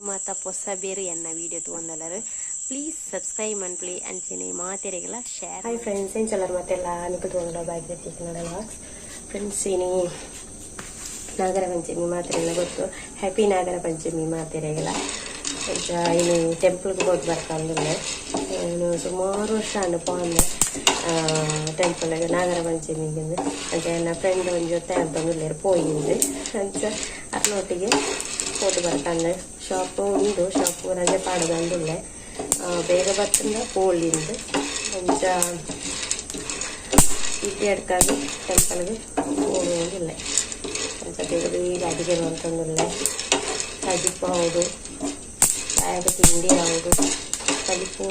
matapos ಬೇರೆ ಎನ್ನ video ತೊಗೊಂಡಲ್ಲರು please subscribe ಮಾಡ್ಲಿ ಅಂಚೆನೆ ಮಾತೆರೆಗೆಲ್ಲ ಶೇರ್ ಹಾಯ್ ಫ್ರೆಂಡ್ಸ್ ಏನು ಚಲರ್ ಮತ್ತೆಲ್ಲ ಅನುಕೂಲ ತೊಗೊಂಡು ಬಾಯ್ದೆ ತಿನ್ನೋಣ ಬಾಕ್ಸ್ ಫ್ರೆಂಡ್ಸ್ ಏನಿ? ನಾಗರ ಪಂಚಮಿ ಮಾತ್ರೆಲ್ಲ ಗೊತ್ತು. ಹ್ಯಾಪಿ ನಾಗರ ಪಂಚಮಿ ಮಾತೆರೆಗೆಲ್ಲ. ಇನ್ನು ಟೆಂಪಲ್ಗೆ ಹೋಗಿ ಬರ್ಕಂದ್ರೆ ನಾನು ಸುಮಾರು ವರ್ಷ ಅನುಪಾನ ಟೆಂಪಲ್ಗೆ ನಾಗರ ಪಂಚಮಿಗೆ ಅಂದರೆ ನನ್ನ ಫ್ರೆಂಡ್ ಒಂದು ಜೊತೆ ಅಂತಂದ್ರೆ ಪೋಯಿಂದು ಅಂತ ಅದನ್ನೊಟ್ಟಿಗೆ పోతు ಬರಕಂಡು ಶಾಪು ಉಂಡು ಶಾಪು ರಜೆ ಪಾಡದಂದುಲ್ಲೆ ಬೇಗ ಬರ್ತಂದ ಪೋಲಿಂದು ಕೊಂಚ ಇಡ್ಲಿ ಅಡ್ಕಾದು ಟೆಂಪಲ್ಗೆ ಹೋಗುವುದಿಲ್ಲ ಕೊಂಚ ಬೇಗ ಬೇಗ ಅಡಿಗೆ ಮಾಡ್ತಂದಿಲ್ಲ ಕಜಿಪ್ಪು ಹೌದು ಆಗ ತಿಂಡಿ ಯಾವುದು ಕಲಿಪು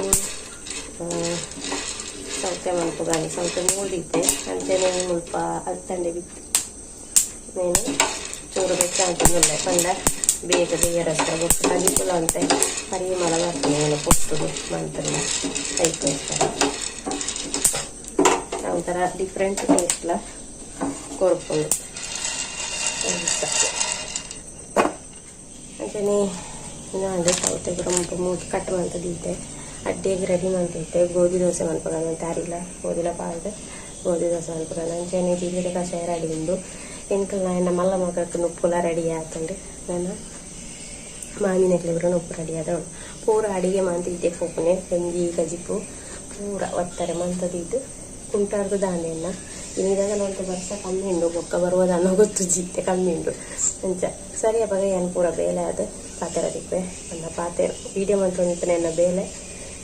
ಸೌತೆ ಮಲ್ಪು ಗಾಳಿ ಸೌತೆ ಮೂಡಿದ್ದೆ ಅಂಚೆನೆ ಮುಲ್ಪ ಅಲ್ತಂಡೆ ಬಿತ್ತು నేను చూరు పెట్టి అంటున్నాయి పండ ಬೇಗ ಬೇರೆ ಹತ್ರ ಗೊತ್ತು ಕಲಿಪುಲ ಅಂತ ಪರಿಮಳ ಬರ್ತದೆ నేను ಪುಟ್ಟುದು ಮಂತಲ್ಲ ಕೈಕೋಸ್ಕರ ಒಂಥರ ಡಿಫ್ರೆಂಟ್ ಟೇಸ್ಟ್ಲ ಕೊರ್ಪುಂಡು ಅಂಚನೆ ಇನ್ನು ಅಂದರೆ ಸೌತೆಗೆ ಮುಟ್ಟು ಮೂಟು ಕಟ್ ಮಾಡ್ತದಿದ್ದೆ ಅಡ್ಡಿಗೆ ರೆಡಿ ಮಾಡ್ತಿದ್ದೆ ಗೋಧಿ ದೋಸೆ ಮನ್ಪಗಲ್ಲ ತಾರಿಲ್ಲ ಗೋಧಿಲ ಪಾಲ್ದೆ ಗೋಧಿ ದೋಸೆ ಮನ್ಪಗಲ್ಲ ಅಂಚನೆ ಜೀರಿಗೆ ಕಷಾಯ ರೆಡಿ ಉಂಡು ಎಂಕಲ್ ನನ್ನ ಮಲ್ಲ ಮಗಕ್ಕೆ ನುಪ್ಪುಲ ರೆಡಿ ಆತಂಡು ನಾನು ಮಾವಿನಕ್ಲೆ ಬರೋ ಉಪ್ಪು ರೆಡಿ ಆದವಳು ಪೂರ ಅಡಿಗೆ ಮಾಂತಿದ್ದೆ ಪೋಪನೆ ಗಂಜಿ ಗಜಿಪು ಪೂರ ಒತ್ತಾರೆ ಮಂತದಿದ್ದು ಕುಂಟಾರ್ದು ದಾಂಡೆಯನ್ನ ಇನ್ನಿದಾಗ ನೋಡ್ತಾ ವರ್ಷ ಕಮ್ಮಿ ಉಂಡು ಬೊಕ್ಕ ಬರುವುದು ಅನ್ನೋ ಗೊತ್ತು ಜಿತ್ತೆ ಕಮ್ಮಿ ಉಂಡು ಅಂಚ ಸರಿ ಅವಾಗ ಏನು ಪೂರ ಬೇಲೆ ಅದು ಪಾತೆರ ದಿಪ್ಪೆ ಅನ್ನ ಪಾತ್ರೆ. ವೀಡಿಯೋ ಮಾಡ್ಕೊಂಡಿರ್ತಾನೆ ನನ್ನ ಬೇಲೆ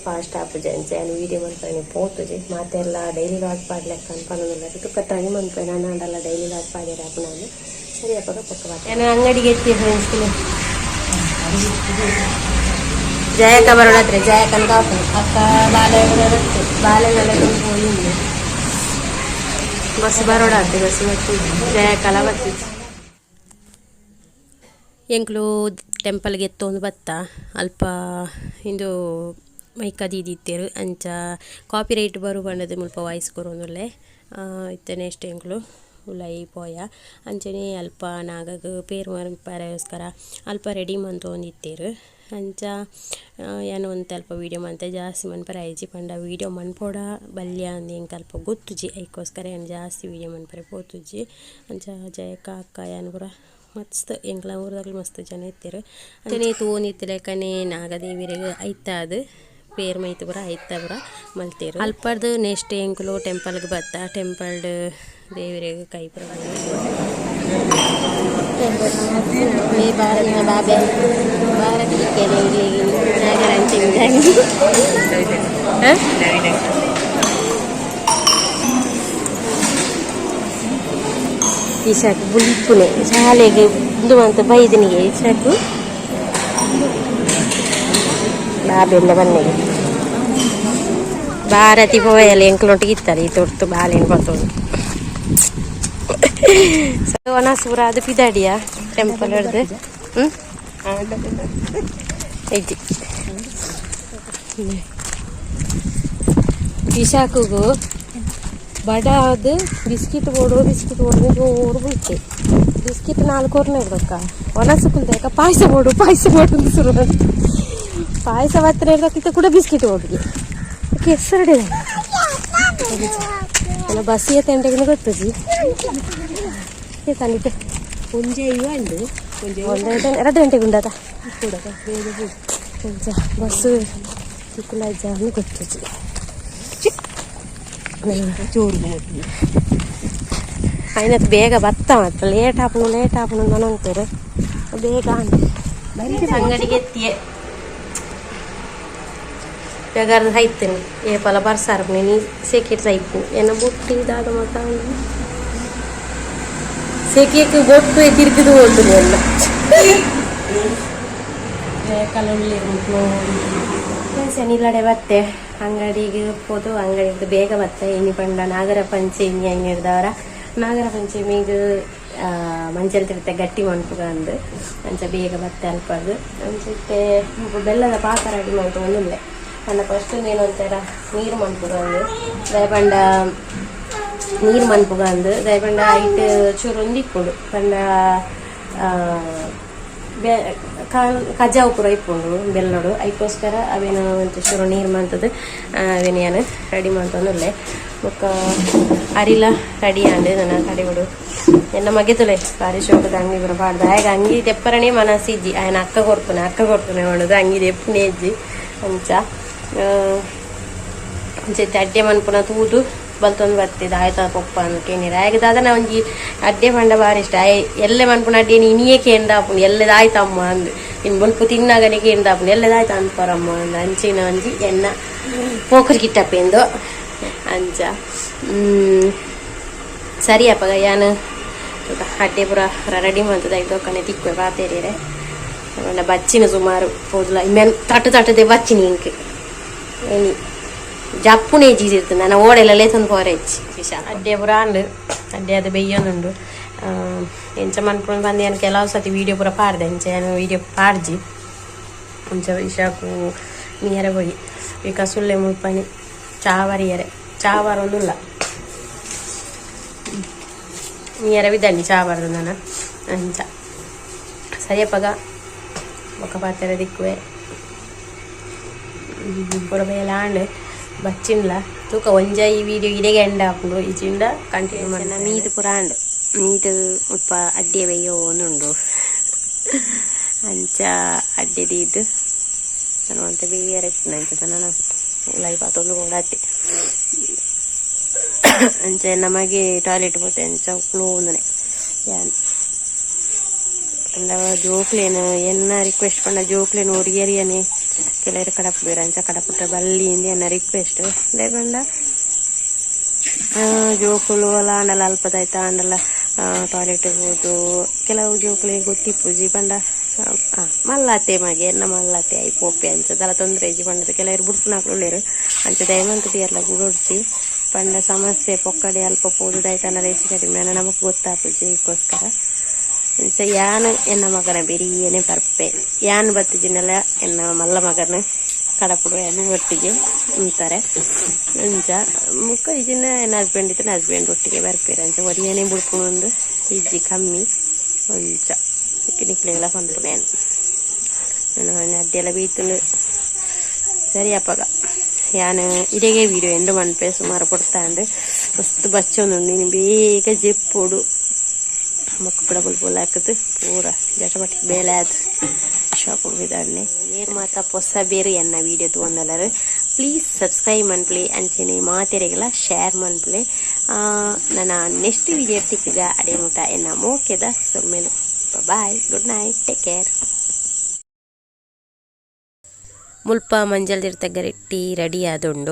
ಫಾಸ್ಟ್ ಆಪುಜೆ ಅಂಚ ಅಲ್ಲಿ ವೀಡಿಯೋ ಮಾಡ್ತಾನೆ ಪೋತುಜಿ ಮಾತೆಲ್ಲ ಡೈಲಿ ಲಾಟ್ ಪಾಡ್ಲೆಕ್ಕ ಅನ್ಕೊಂಡಿಲ್ಲ ತುಕ್ಕ ಟ್ರೈ ಮಾಡ್ತಾನೆ. ನಾನು ಆಡಲ್ಲ ಡೈಲಿ ಲಾಟ್ ಪಾಡಿರ ನಾನು. ಸರಿ ಅಪ್ಪಾಗ ಪಕ್ಕ ಪಾತ್ರೆ ಅಂಗಡಿಗೆ ಎತ್ತಿ ಫ್ರೆಂಡ್ಸ್ಗೆ ಜಯಕ್ಕ ಬರೋಣತ್ರೆ ಜಯಕ್ಕನ ಕಾಪು ಅಕ್ಕ ಬಾಲೆ ಬಾಲೆನೆಲ್ಲ ಹೋಗಿ ಬಸ್ ಬರೋಡಾತೆ ಬಸ್ ಬತ್ತಿ ಜಯಕಲ ಬತ್ತಿ ಎಂಕ್ಲು ಟೆಂಪಲ್ಗೆ ಎತ್ತೊಂದು ಬತ್ತ ಅಲ್ಪ ಇಂದು ಮೈಕ ದೀದಿತ್ತೇರು ಅಂಚ ಕಾಪಿ ರೈಟ್ ಬರು ಬಣ್ಣದ ಮುಲ್ಪ ವಾಯ್ಸ್ ಕೊರೊಂದುಲ್ಲೆ ಇತ್ತನೆ ಅಷ್ಟೇ ಎಂಕ್ಲು. ಪೋಯ ಅಂಚನೆ ಅಲ್ಪ, ನಾಗಗ ಪೇರು ಮರಸ್ಕರ ಅಲ್ಪ ರೆಡಿ ಮಂತೊಂದಿತ್ತೇರು ಅಂಚ ಏನು ಒಂದು ಅಲ್ಪ ವೀಡಿಯೋ ಮಂತೆ, ಜಾಸ್ತಿ ಮನ್ಪರ ಐಜಿ ಪಂಡ ವೀಡಿಯೋ ಮನ್ಪೋಡ ಬಲ್ಯ ಅಂದು ಅಲ್ಪ ಗೊತ್ತುಜಿ. ಐಕೋಸ್ಕರ ಏನು ಜಾಸ್ತಿ ವೀಡಿಯೋ ಮನ್ಪರೆ ಪೋತುಜಿ ಅಂಚ ಜಯಕ್ಕ ಅಕ್ಕ ಏನು ಪೂರ ಮಸ್ತ್, ಎಂಕ್ಲ ಊರದಾಗಲು ಮಸ್ತ್ ಜನ ಇತ್ತೇರು. ಅಂಚನೆ ತೋನಿತ್ತಿಲೆ ಕನೆ ನಾಗದೇವಿರಿಗೆ ಐತಾದು. ಪೇರ್ ಮೈತು ಪೂರ ಐತ ಪೂರ ಮಲ್ತೇರು. ಅಲ್ಪರ್ದು ನೆಕ್ಸ್ಟ್ ಎಂಕ್ಲು ಟೆಂಪಲ್ಗೆ ಬತ್ತ, ಟೆಂಪಲ್ಡ್ ದೇವರಿಗೆ ಕೈ ಪುರ ಈ ಭಾರತ ಬಾಬೆ ಭಾರತೀಯ ಕೆಲವರಿಗೆ ನಾಗರಂತೆ ಈಸಾಕು ಬುಲ್ಪುನೆ ಶಾಲೆಗೆ ಇದು ಅಂತ ಬೈದನಿಗೆ ಈಸಾಕು ಬಾಬೆಲ್ಲ ಬನ್ನಿಗೆ ಭಾರತಿ ಪೋಯಲ್ಲ ಎಂಕ್ಲೊಟ್ಟಿಗೆ ಇತ್ತಾರೆ ಈ ತೊಟ್ಟು ಬಾಲೆನ್ ಬರ್ತೋದು ಸವನ ಸೂರ ಅದು ಪಿದಾಡಿಯ ಟೆಂಪಲ್ ಹಿಡ್ದು ಹ್ಞೂ ಐತಿ ಇಶಾಕುಗು ಬಡ ಅದು ಬಿಸ್ಕಿಟ್ ಓಡು ಬಿಸ್ಕಿಟ್ ಓಡು ಜೋರು ಬೀಳ್ತೆ ಬಿಸ್ಕಿಟ್ ನಾಲ್ಕು ವರ್ಷ ಇಡ್ಬೇಕ ಒಣಸು ಕುಲ್ದಾಕ ಪಾಯಸ ಓಡು ಪಾಯಸ ಓಡು ಅಂತ ಶುರು ಪಾಯಸ ಹತ್ರ ಇರ್ಬೇಕಿತ್ತ ಕೂಡ ಬಿಸ್ಕಿಟ್ ಓಡಿಗೆ ಹೆಸರು ಎಲ್ಲ ಬಸ್ಸಿಯ ತಂಡೆಗೂ ಗೊತ್ತಜಿ ತಂದಿದ್ದೆ ಒಂಜೆ ಇವ ಅಂದು ಒಂಜೆ ಒಂದು ಎರಡು ಗಂಟೆಗೆ ಉಂಡಾದ ಕೂಡ ಅಜ್ಜ ಬಸ್ಸು ತಿಕ್ಕುಲ ಅಜ್ಜ ಅನ್ನು ಗೊತ್ತಿತ್ತು ಚೋರು ಆಯ್ನತ್ ಬೇಗ ಬತ್ತ ಮಾತ್ರ ಲೇಟ್ ಆಪನು ಲೇಟ್ ಆಪನು ನಾನು ಅಂತಾರೆ ಬೇಗ ಅಂಗಡಿಗೆ ಎತ್ತಿಯೇ ಬೇಗಾರ್ದು ಸಾಯ್ತೇನೆ ಏ ಫಲ ಬರ್ಸಾರ್ಪಣೆ ನೀ ಸೇಕೆಟ್ ಸಾಯ್ಪು ಏನೋ ಬುಟ್ಟಿ ದಾದ ಮಾತಾ ಸೇಕಿಯಕ್ಕೆ ಬೊಟ್ಟು ತಿರುಗಿದು ಹೋದ್ರು ಎಲ್ಲ. ಶನಿಲಡೆ ಬತ್ತೆ? ಅಂಗಡಿಗೆ ಹೋದು ಅಂಗಡಿಗೆ ಬೇಗ ಬತ್ತೆ. ಇನ್ನು ಪಂಡ ನಾಗರ ಪಂಚಮಿ ಹೆಂಗೆ ಹಿಡ್ದವರ ನಾಗರ ಪಂಚಮಿಗೆ ಮಂಜಲ್ ತಿರ್ತೆ ಗಟ್ಟಿ ಮಂಟು ಅಂದು. ಅಂಚ ಬೇಗ ಬತ್ತೆ ಅಲ್ಪದು ಅಂಚಕ್ಕೆ ಬೆಲ್ಲದ ಪಾಕ ರೆಡಿ ಮಾಡ್ಕೊಂಡಿಲ್ಲೆ ನನ್ನ ಫಸ್ಟ್ ಏನು ಅಂತಾರ ನೀರು ಮಣ್ಪುಗ ಅಂದು. ದಯಪಂಡ ನೀರು ಮನ್ಪುಗಂದು ದಾಯೆ ಐಟ್ ಚೂರೊಂದು ಇಪ್ಪುಂಡು ಪಂಡ ಕಜಾವು ಪೂರ ಇಪ್ಪುಂಡು ಬೆಲ್ಲಡು ಅದಕ್ಕೋಸ್ಕರ ಅವೇನು ಅಂತ ಚೂರು ನೀರು ಮಂತದ್ದು ಅವೇನು ಏನು ರೆಡಿ ಮಾಡ್ತಾನಲ್ಲೇ ಬೊಕ್ಕ ಅರಿಲ ರೆಡಿ ಆಂಡೆ ನನ್ನ ಕಡಿಬಿಡು ಎನ್ನ ಮಗೆ ಭಾರಿ ಬಾರಿ ಶೋಕದ ಅಂಗಿ ಪೂರ ಬಾಡ್ದ. ಆಗ ಅಂಗಿ ತೆಪ್ಪರನೇ ಮನಸ್ಸಿಜ್ಜಿ. ಆಯ್ನ ಅಕ್ಕ ಕೊಡ್ತಾನೆ ಅಕ್ಕ ಕೊಡ್ತಾನೆ ಮಾಡೋದು ಅಂಗಿ ತೆಪ್ಪನೇ ಇಜ್ಜಿ. ಅಂಚ ಅಡ್ಡೆ ಮನ್ಪುನ ತೂದು ಬಲ್ತೊಂದು ಬರ್ತಿದ್ದ ಆಯ್ತಾ ಪಪ್ಪ ಅಂತ ಕೇನಿರ ನಾ ಒಂಜಿ ಅಡ್ಡೆ ಪಂಡ ಬಾರಿ ಇಷ್ಟ. ಎಲ್ಲೆ ಮನ್ಪುನ ಅಡ್ಡೆ ಇನಿಯೇ ಕೇಂದಾಪುಂಡು ಎಲ್ಲದಾಯ್ತಮ್ಮ ಅಂದು. ಇನ್ನು ಮುಲ್ಪ ತಿನ್ನಾಗನೆ ಕೇಂದಾಪುಂಡು ಎಲ್ಲದಾಯ್ತು ಅನ್ಪರಮ್ಮ ಅಂದ. ಅಂಚಿನ ಒಂಜಿ ಎನ್ನ ಪೋಕರ್ ಗಿಟ್ಟಪ್ಪೆಂದು ಅಂಚ. ಸರಿ ಅಪ್ಪಗ ಯಾನು ಅಡ್ಡೆ ಪುರ ರೆಡಿ ಮಾಡ್ತದಾಯ್ತು ಇದೊಕ್ಕನೆ ತಿಕ್ವೆ ಬಾತೇರಿಯರೆ ಬಚ್ಚಿನ ಸುಮಾರು. ಹೋದ್ಲ ಮೆನ್ ತಟ್ಟು ತಟ್ಟದೆ ಬಚ್ಚಿನ ಇಂಕ್ ಏನಿ ജപ്പുണി ചേച്ചിരുത്തുന്ന ഞാൻ ഓടെല്ലാം തന്നു പോരെ ಅಡ್ಡೆ ಪುರ ಅಂಡು ಅಡ್ಡೆ ಅದು ಬೆಯ್ಯೊಂದುಂಡು ಎಂಚ ಮನ್ಕೊಂಡು ಬಂದು ಏನು ಕೆಲವು ಸತಿ ವೀಡಿಯೋ ಪೂರ ಪಾಡ್ದೆ ಎಂಚ ಏನು ವೀಡಿಯೋ ಪಾಡ್ಜಿ ಮುಂಚೆ ಇಶಾಕು ನೀರ ಹೋಗಿ ಈಗ ಸುಳ್ಳೆ ಮುಳ್ಪಣಿ ಚಾವರಿಯರೆ ಚಾವಾರ ಒಂದುಲ್ಲ ನೀರ ಬಿದ್ದಂಡಿ ಚಾವಾರದ ನಾನು ಅಂಚ ಸರಿಯಪ್ಪಗ ಒಕ್ಕ ಪಾತ್ರೆ ದಿಕ್ಕುವೆ ಪುರ ಬೇಯಲ್ಲ ಆಂಡು ಬಚ್ಚಿಂಡ್ಲ ತೂಕ ಒಂಜ ಈ ವಿಡಿಯೋ ಇಡೆಗೆ ಎಂಡ್ ಹಾಕೊಂಡು ಈಚಿಂಡ ಕಂಟಿನ್ಯೂ ಮಾಡಿ ಮೀದು ಪುರ ಅಂಡು. ಮೀದು ಮುಲ್ಪ ಅಡ್ಡೆ ಬೇಯೋ ಒಂದುಂಡು. ಅಂಚ ಅಡ್ಡೆ ಇದು ನಾನು ಅಂತ ಬೇರೆ ಅಂಚ ನಾನು ಲೈಫ್ ಅದೊಂದು ಅಂಚೆ ನಮಗೆ ಟಾಯ್ಲೆಟ್ ಮತ್ತೆ ಅಂಚ ಕ್ಲೋ ಒಂದನೆ ಅಂದ ಜೋಕ್ಲೇನು ಎನ್ನ ರಿಕ್ವೆಸ್ಟ್ ಪಂಡ ಜೋಕ್ಲೇನು ಒರಿಯರಿಯನೇ ಅಂಚ ಕಡಪುಟ್ಟ ಬಲ್ಲಿ ಇಂದ ಅನ್ನ ರಿಕ್ವೆಸ್ಟ್ ಪಂಡ ಜೋಕುಲು ಅಲ್ಲ ಅನ್ನಲ್ಲ ಅಲ್ಪದಾಯ್ತ ಅನ್ನಲ್ಲ ಟಾಯ್ಲೆಟ್ ಹೋದು ಕೆಲವು ಜೋಕುಲಿ ಗೊತ್ತಿಪ್ಪುಜಿ ಪಂಡ ಮಲ್ಲಾತೆ ಮಗೆ ಎನ್ನ ಮಲ್ಲಾತೆ ಆಯ್ ಪೋಪೆ ಅಂಚ ತೊಂದರೆ ಇಜ್ಜಿ ಪಂಡದ ಕೆಲವರು ಬುಡ್ಪುನಾಕ್ಲುಳ್ಳೇರು ಅಂಚ ದಯಮಂತ ಎಲ್ಲ ಗುಡೋಡ್ಸಿ ಪಂಡ ಸಮಸ್ಯೆ ಪೊಕ್ಕಡೆ ಅಲ್ಪ ಪೋದುದಾಯ್ತನ ರೇಸಿ ಕಡಿಮೆ ನಮಗೆ ಗೊತ್ತಾಪುಜಿ ಇದಕ್ಕೋಸ್ಕರ ಅಂಚ ಯಾನು ಎನ್ನ ಮಗನ ಬಿರಿಯಾನಿ ಬರ್ಪೆ ಯಾನ್ ಬತ್ತಿಜಿನೆಲ್ಲ ಎನ್ನ ಮಲ್ಲ ಮಗನ ಕಡಪುಡು ಏನು ಒಟ್ಟಿಗೆ ಅಂತಾರೆ ಅಂಚ ಮುಕ್ಕ ಇಜಿನ ಎನ್ನ ಹಸ್ಬೆಂಡ್ ಇತ್ತು ಹಸ್ಬೆಂಡ್ ಒಟ್ಟಿಗೆ ಬರ್ಪೇರು ಅಂಚ ಒರಿಯೇನೆ ಬುಡ್ಪುಣೊಂದು ಇಜ್ಜಿ ಕಮ್ಮಿ ಒಂಚ ನಿಕ್ಲೆಲ್ಲ ಪಂಪುನೇನು ನಾನು ಅಡ್ಡೆಲ್ಲ ಬೀತುಂಡು ಸರಿ ಅಪ್ಪಗ ಯಾನು ಇಡೆಗೆ ವೀಡಿಯೋ ಎಂಡು ಮನ್ಪೆ ಸುಮಾರು ಕೊಡ್ತಾಂಡು ಮಸ್ತ್ ಬಚ್ಚೊಂದು ನೀನು ಬೇಗ ಜೆಪ್ಪುಡು ಮುಖ ಬಿಡ ಬುಲ್ಬುಲ್ ಹಾಕಿದ್ದು ಪೂರ ಜಟಮಟಿ ಬೇಳೆ ಆಯ್ತು ಶಾಪ್ ಹೋಗಿದ್ದಾನೆ. ಏರು ಮಾತ್ರ ಹೊಸ ಬೇರು ಎನ್ನ ವಿಡಿಯೋ ತೊಗೊಂಡಲ್ಲರು ಪ್ಲೀಸ್ ಸಬ್ಸ್ಕ್ರೈಬ್ ಮಾಡ್ಬಿಡಿ ಅಂಚೆನೆ ಮಾತೆರೆಗೆಲ್ಲ ಶೇರ್ ಮಾಡ್ಬಿಡಿ ನನ್ನ ನೆಕ್ಸ್ಟ್ ವಿಡಿಯೋ ಸಿಕ್ಕಿದ ಅಡೆ ಮುಟ ಎನ್ನ ಮೋಕೆದ ಸೊಮ್ಮೆನು bye good night take care ಮುಲ್ಪ ಮಂಜಲ್ದಿರ್ತ ಗರಿಟ್ಟಿ ರೆಡಿ ಆದುಂಡು